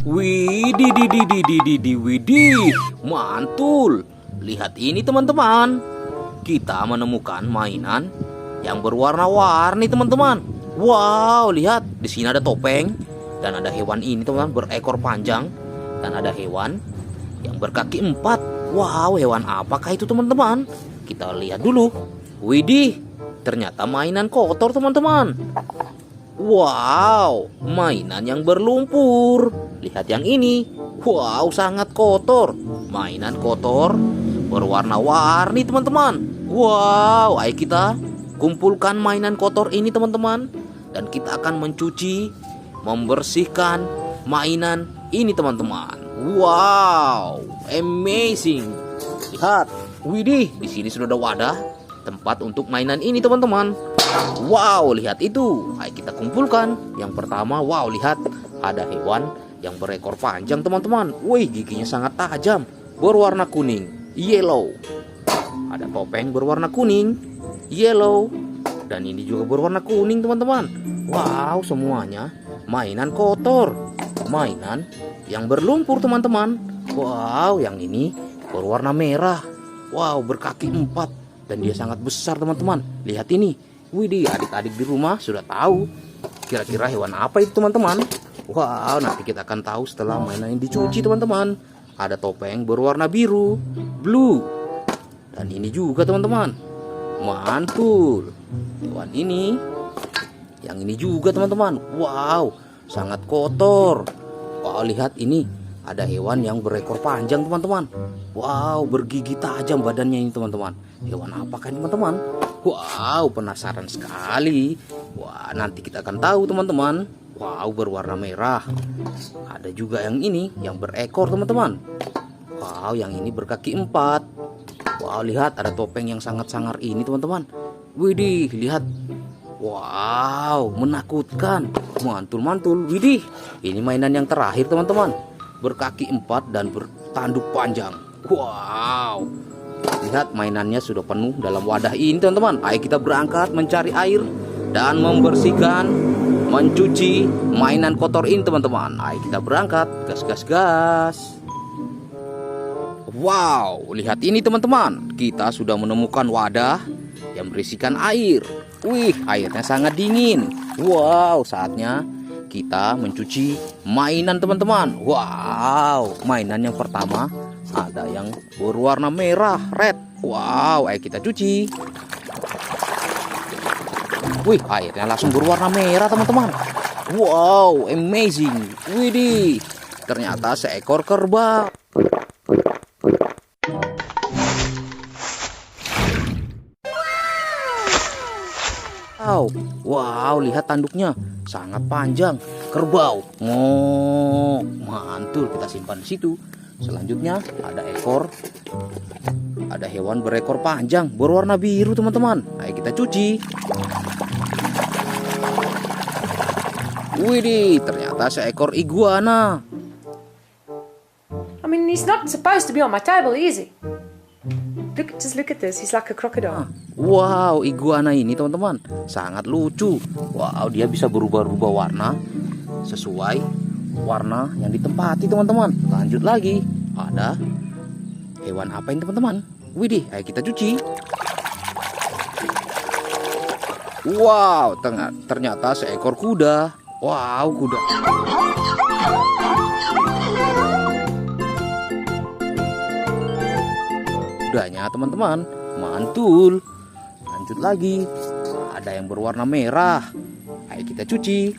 Widih, di, di, di, di, di, di, widih, mantul. Lihat ini teman-teman. Kita menemukan mainan yang berwarna-warni teman-teman. Wow, lihat di sini ada topeng dan ada hewan ini teman-teman berekor panjang dan ada hewan yang berkaki empat. Wow, hewan apakah itu teman-teman? Kita lihat dulu. Widih, ternyata mainan kotor teman-teman. Wow, mainan yang berlumpur. Lihat yang ini. Wow, sangat kotor. Mainan kotor berwarna-warni, teman-teman. Wow, ayo kita kumpulkan mainan kotor ini, teman-teman. Dan kita akan mencuci, membersihkan mainan ini, teman-teman. Wow, amazing. Lihat, widih, di sini sudah ada wadah tempat untuk mainan ini, teman-teman. Wow, lihat itu. Ayo kita kumpulkan. Yang pertama, wow, lihat ada hewan yang berekor panjang, teman-teman. Wih, giginya sangat tajam, berwarna kuning, yellow. Ada topeng berwarna kuning, yellow, dan ini juga berwarna kuning, teman-teman. Wow, semuanya mainan kotor, mainan yang berlumpur, teman-teman. Wow, yang ini berwarna merah. Wow, berkaki empat dan dia sangat besar, teman-teman. Lihat ini. Widih, adik-adik di rumah sudah tahu kira-kira hewan apa itu teman-teman. Wow, nanti kita akan tahu setelah mainan ini dicuci teman-teman. Ada topeng berwarna biru, blue. Dan ini juga teman-teman. Mantul. Hewan ini. Yang ini juga teman-teman. Wow, sangat kotor. Wow, lihat ini. Ada hewan yang berekor panjang teman-teman. Wow, bergigi tajam badannya ini teman-teman. Hewan apakah ini teman-teman? Wow, penasaran sekali. Wah, nanti kita akan tahu teman-teman. Wow, berwarna merah. Ada juga yang ini, yang berekor teman-teman. Wow, yang ini berkaki empat. Wow, lihat ada topeng yang sangat sangar ini teman-teman. Widih, lihat. Wow, menakutkan. Mantul-mantul. Widih, ini mainan yang terakhir teman-teman. Berkaki empat dan bertanduk panjang. Wow, Lihat mainannya sudah penuh dalam wadah ini teman-teman Ayo kita berangkat mencari air Dan membersihkan Mencuci mainan kotor ini teman-teman. Ayo kita berangkat. Gas gas gas. Wow lihat ini teman-teman. Kita sudah menemukan wadah Yang berisikan air. Wih airnya sangat dingin. Wow saatnya kita mencuci mainan teman-teman. Wow mainan yang pertama. Ada yang berwarna merah, red. Wow, ayo kita cuci. Wih, airnya langsung berwarna merah, teman-teman. Wow, amazing. Widih, ternyata seekor kerbau. Wow, wow, lihat tanduknya sangat panjang. Kerbau, ngok, mantul. Kita simpan di situ. Selanjutnya ada ekor Ada hewan berekor panjang Berwarna biru teman-teman Ayo kita cuci Widih ternyata seekor iguana. I mean, he's not supposed to be on my table, is he? Look, just look at this. He's like a crocodile. Wow iguana ini teman-teman. Sangat lucu. Wow dia bisa berubah-ubah warna Sesuai warna yang ditempati teman-teman. Lanjut lagi. Ada hewan apa ini teman-teman? Widih ayo kita cuci wow ternyata seekor kuda. Wow kuda. Kudanya teman-teman mantul. Lanjut lagi. Ada yang berwarna merah. Ayo kita cuci.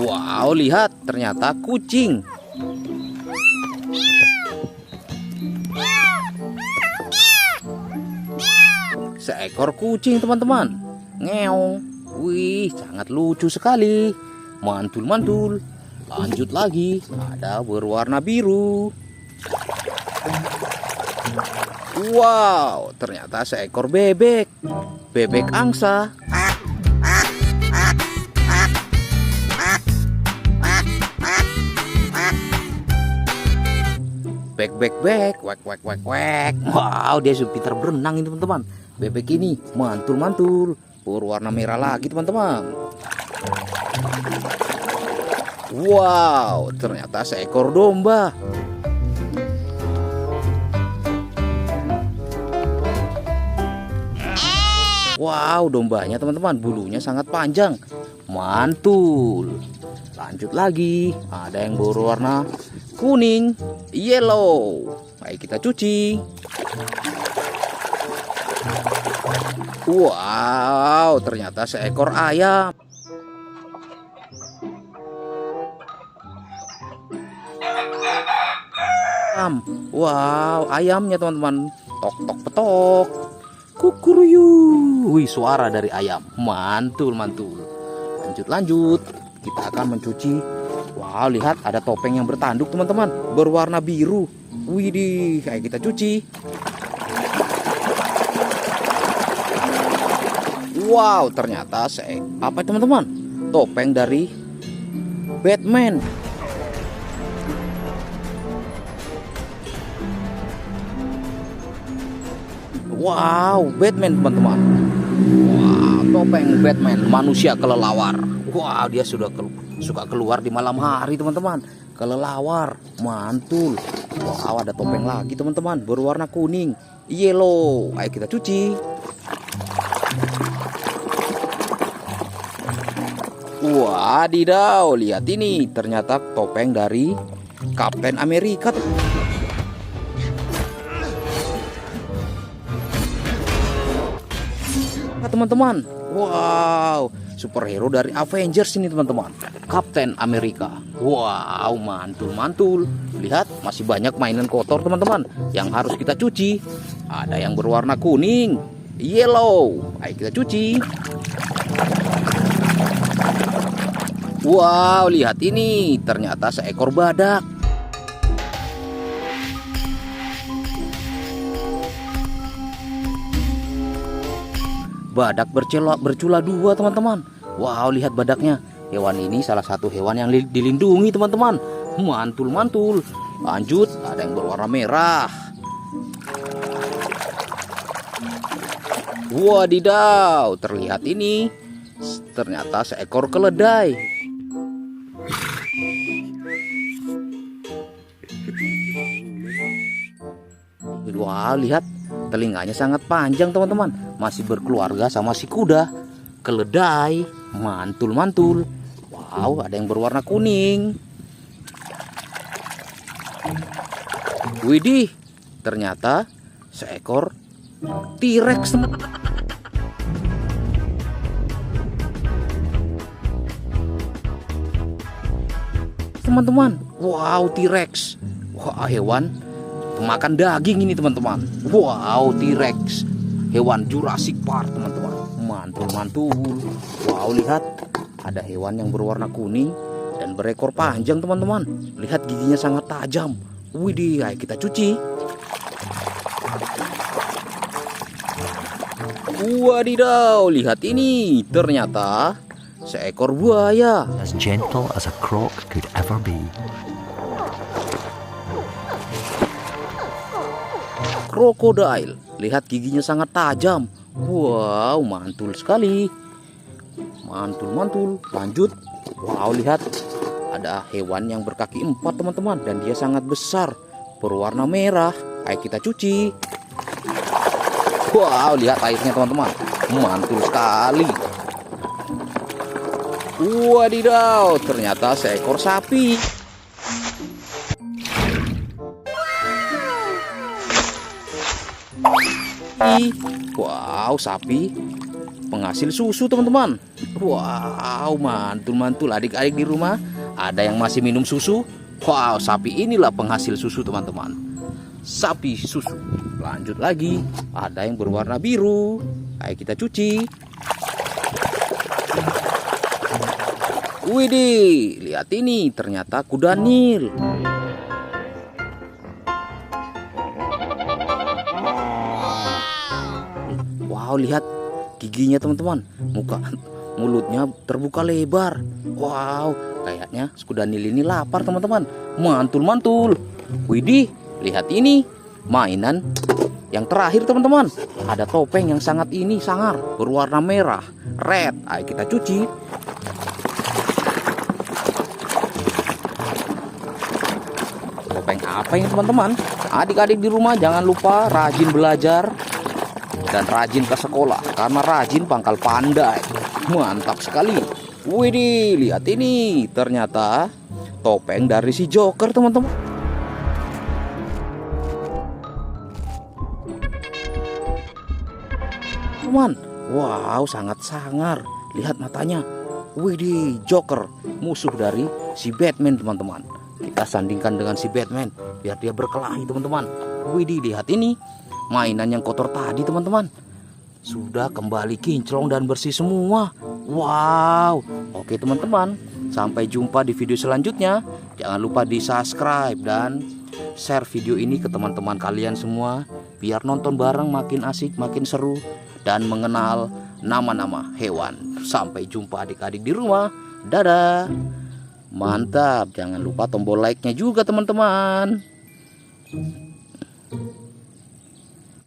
Wow, lihat, ternyata kucing. Seekor kucing, teman-teman. Ngeong. Wih, sangat lucu sekali. Mantul-mantul. Lanjut lagi, ada berwarna biru. Wow, ternyata seekor bebek. Bebek angsa. Bek bek bek, wek wek wek wek. Wow, dia sudah pintar berenang ini teman-teman. Bebek ini mantul mantul, berwarna merah lagi teman-teman. Wow, ternyata seekor domba. Wow, dombanya teman-teman, bulunya sangat panjang. Mantul. Lanjut lagi, ada yang berwarna kuning, yellow. Baik kita cuci. Wow, ternyata seekor ayam. Wow, ayamnya teman-teman. Tok tok petok. Kukuruyu. Wih, suara dari ayam. Mantul, mantul. Lanjut, lanjut. Kita akan mencuci. Wow, lihat ada topeng yang bertanduk, teman-teman. Berwarna biru. Widih, kayak kita cuci. Wow, ternyata saya apa teman-teman? Topeng dari Batman. Wow, Batman teman-teman. Wow, topeng Batman, manusia kelelawar. Wow, dia sudah kelu- suka keluar di malam hari teman-teman. Kelelawar, mantul. Wow, ada topeng lagi teman-teman, berwarna kuning, yellow. Ayo kita cuci. Wadidaw, lihat ini. Ternyata topeng dari Kapten Amerika. Nah, teman-teman. Wow, superhero dari Avengers ini teman-teman. Kapten Amerika. Wow, mantul-mantul. Lihat, masih banyak mainan kotor teman-teman yang harus kita cuci. Ada yang berwarna kuning, yellow. Ayo kita cuci. Wow, lihat ini. Ternyata seekor badak. Badak bercela, bercula dua, teman-teman. Wow, lihat badaknya. Hewan ini salah satu hewan yang li- dilindungi, teman-teman. Mantul-mantul. Lanjut, ada yang berwarna merah. Wadidaw, terlihat ini. Ternyata seekor keledai. Wah, lihat telinganya sangat panjang, teman-teman. Masih berkeluarga sama si kuda. Keledai, mantul-mantul. Wow, ada yang berwarna kuning. Widih, ternyata seekor T-Rex, teman. Teman-teman, wow T-Rex. Wah, hewan pemakan daging ini teman-teman. Wow, T-Rex. Hewan Jurassic Park, teman-teman. Mantul-mantul. Wow, lihat. Ada hewan yang berwarna kuning dan berekor panjang, teman-teman. Lihat giginya sangat tajam. Widih, ayo kita cuci. Wadidaw, lihat ini. Ternyata seekor buaya. as gentle as a croc could ever be. Krokodil. Lihat giginya sangat tajam. Wow, mantul sekali. Mantul, mantul. Lanjut. Wow, lihat. Ada hewan yang berkaki empat, teman-teman. Dan dia sangat besar. Berwarna merah. Ayo kita cuci. Wow, lihat airnya, teman-teman. Mantul sekali. Wadidaw, ternyata seekor sapi. Ih, Wow, sapi penghasil susu teman-teman. Wow, mantul-mantul adik-adik di rumah. Ada yang masih minum susu? Wow, sapi inilah penghasil susu teman-teman. Sapi susu. Lanjut lagi, ada yang berwarna biru. Ayo kita cuci. Widih, lihat ini ternyata kuda Nil. wow lihat giginya teman-teman. Muka mulutnya terbuka lebar. Wow kayaknya skudanil ini lapar teman-teman. Mantul mantul widih lihat ini. Mainan yang terakhir teman-teman. Ada topeng yang sangat ini sangar. Berwarna merah. Red. Ayo kita cuci. Topeng apa ini teman-teman? Adik-adik di rumah jangan lupa rajin belajar dan rajin ke sekolah karena rajin pangkal pandai. Mantap sekali. Widih, lihat ini. Ternyata topeng dari si Joker, teman-teman. Teman, wow, sangat sangar. Lihat matanya. Widih, Joker, musuh dari si Batman, teman-teman. Kita sandingkan dengan si Batman biar dia berkelahi, teman-teman. Widih, lihat ini. Mainan yang kotor tadi, teman-teman. Sudah kembali kinclong dan bersih semua. Wow. Oke, teman-teman. Sampai jumpa di video selanjutnya. Jangan lupa di subscribe dan share video ini ke teman-teman kalian semua biar nonton bareng makin asik, makin seru dan mengenal nama-nama hewan. Sampai jumpa adik-adik di rumah. Dadah. Mantap, jangan lupa tombol like-nya juga teman-teman.